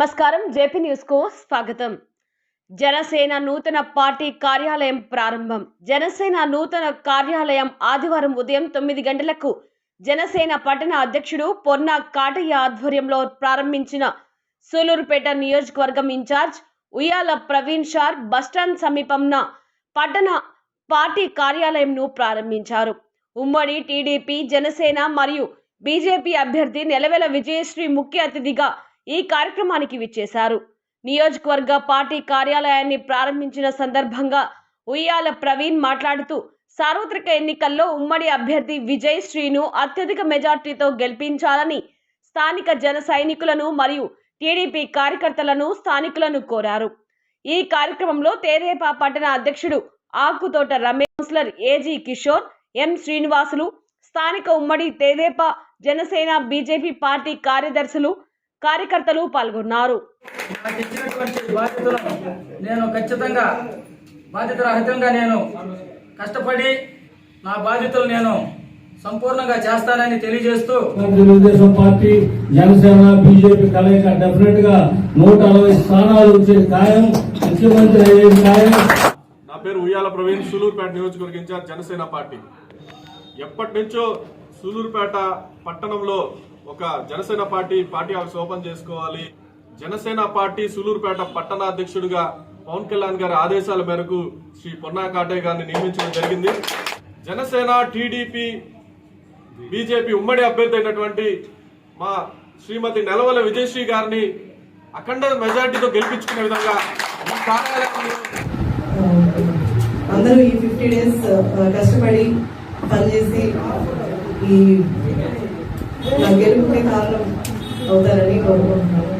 నమస్కారం. జేపీ న్యూస్కు స్వాగతం. జనసేన నూతన పార్టీ కార్యాలయం ప్రారంభం. జనసేన నూతన కార్యాలయం ఆదివారం ఉదయం తొమ్మిది గంటలకు జనసేన పట్టణ అధ్యక్షుడు పొన్న కాటయ్య ఆధ్వర్యంలో ప్రారంభించిన సూలూరుపేట నియోజకవర్గం ఇన్ఛార్జ్ ఉయ్యాల ప్రవీణ్ షార్ బస్టాండ్ సమీపంన పట్టణ పార్టీ కార్యాలయంను ప్రారంభించారు. ఉమ్మడి టీడీపీ జనసేన మరియు బీజేపీ అభ్యర్థి నెలవెల విజయశ్రీ ముఖ్య అతిథిగా ఈ కార్యక్రమానికి విచ్చేశారు. నియోజకవర్గ పార్టీ కార్యాలయాన్ని ప్రారంభించిన సందర్భంగా ఉయ్యాల ప్రవీణ్ మాట్లాడుతూ సార్వత్రిక ఎన్నికల్లో ఉమ్మడి అభ్యర్థి విజయ్ శ్రీను అత్యధిక మెజార్టీతో గెలిపించాలని స్థానిక జన సైనికులను మరియు టీడీపీ కార్యకర్తలను స్థానికులను కోరారు. ఈ కార్యక్రమంలో తేదేపా పట్టణ అధ్యక్షుడు Akuthota Ramesh councillor A G Kishore M Srinivasulu స్థానిక ఉమ్మడి తేదేపా జనసేన బీజేపీ పార్టీ కార్యదర్శులు కార్యకర్తలు పాల్గొన్నారు. నేను ఖచ్చితంగా బాధ్యత రహితంగా నేను కష్టపడి నా బాధ్యతలు నేను సంపూర్ణంగా చేస్తానని తెలియజేస్తూ తెలుగుదేశం పార్టీ జనసేన బీజేపీ కలయిక డెఫినెట్గా నూట అరవై స్థానాలు వచ్చే ఖాయం ముఖ్యమంత్రి అయ్యేది ఖాయం. నా పేరు ఉయ్యాల ప్రవీణ్ సూలూరుపేట నియోజకవర్గ ఇన్ఛార్జ్ జనసేన పార్టీ. ఎప్పటి నుంచో సూలూరుపేట పట్టణంలో ఒక Janasena party party office open చేసుకోవాలి. జనసేన పార్టీ సూలూరుపేట పట్టణ అధ్యక్షుడిగా పవన్ కళ్యాణ్ గారి ఆదేశాల మేరకు శ్రీ పొన్నా కాటే గారిని నియమించడం జరిగింది. జనసేన టీడీపీ బీజేపీ ఉమ్మడి అభ్యర్థి అయినటువంటి మా శ్రీమతి నెలవల విజయశ్రీ గారిని అఖండ మెజార్టీతో గెలిపించుకునే విధంగా అందరూ ఈ ఫిఫ్టీ డేస్ కష్టపడి పనిచేసి ఈ నా గెలుపుకి కారణం అవుతారని కోరుకుంటున్నాను.